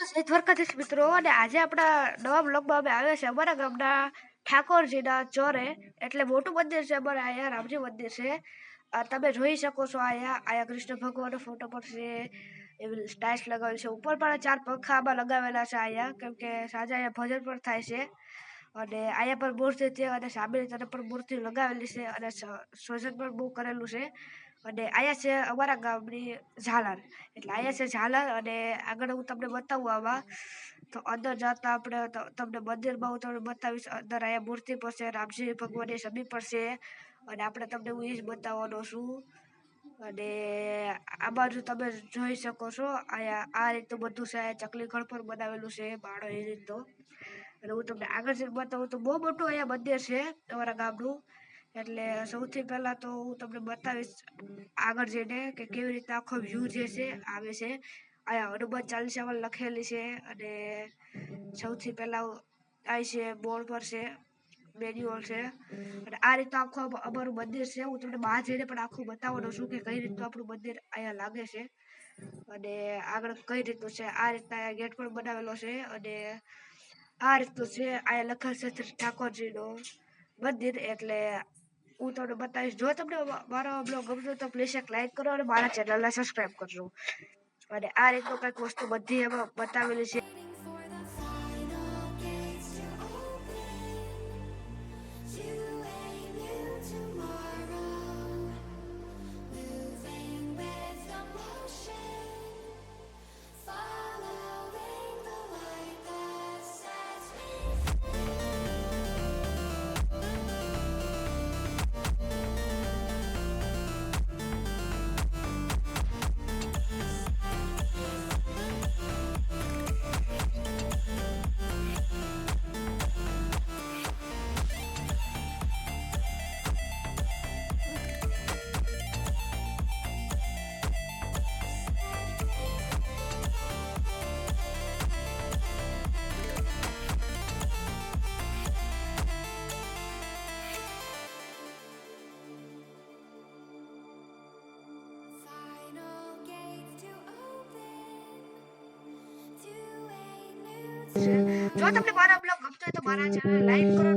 તો જય દ્વારકાધીશ મિત્રો, અને આજે આપણા નવા બ્લોગમાં અમે આવ્યા છે અમારા ગામના ઠાકોરજીના ચોરે, એટલે મોટું મંદિર છે અમારે અહીંયા, રામજી મંદિર છે. તમે જોઈ શકો છો અહીંયા અહીંયા કૃષ્ણ ભગવાનનો ફોટો પણ છે. એવી ટાઇલ્સ લગાવેલી છે. ઉપર પણ ચાર પંખા આમાં લગાવેલા છે અહીંયા, કેમ કે સાંજે અહીંયા ભજન પણ થાય છે. અને અહીંયા પણ મૂર્તિ છે અને સામેની તરફ પણ મૂર્તિ લગાવેલી છે અને સ- સર્જન પણ બહુ કરેલું છે. અને અહીંયા છે અમારા ગામની ઝાલર. એટલે અહીંયા છે ઝાલર અને આગળ હું તમને બતાવું આમાં તો અંદર જતા આપણે તમને મંદિરમાં હું તમને બતાવીશ, અંદર અહીંયા મૂર્તિ પણ છે, રામજી ભગવાનની સમી પણ છે. અને આપણે તમને હું એ જ બતાવવાનો છું. અને આ બાજુ તમે જોઈ શકો છો અહીંયા આ રીતનું બધું છે ચકલી ઘર પર બનાવેલું છે, બાળો એ રીતનું. અને હું તમને આગળ બતાવું તો બહુ મોટું અહીંયા મંદિર છે અમારા ગામનું. એટલે સૌથી પહેલાં તો હું તમને બતાવીશ આગળ જઈને કે કેવી રીતે આખો વ્યૂ જે છે, આવે છે. અહીંયા હનુમાન ચાલીસામાં લખેલી છે અને સૌથી પહેલાં આવી છે, બોર્ડ પર છે, મેન્યુઅલ છે. અને આ રીતે આખું અમારું મંદિર છે. હું તમને બહાર જઈને પણ આખું બતાવવાનો છું કે કઈ રીતનું આપણું મંદિર અહીંયા લાગે છે. અને આગળ કઈ રીતનું છે, આ રીતના ગેટ પણ બનાવેલો છે. અને આ રીતનું છે, અહીંયા લખેલ છે ઠાકોરજીનો મંદિર એટલે હું તમને બતાવીશ. જો તમને મારો બ્લોગ ગમતો તો પ્લીઝ એક લાઈક કરો અને મારા ચેનલને સબસ્ક્રાઈબ કરજો. અને આ રીતનું કંઈક વસ્તુ બધી એમાં બતાવેલી છે. જો તમને મારા બ્લોગ ગમતો હોય તો મારા ચેનલ લાઈક કરો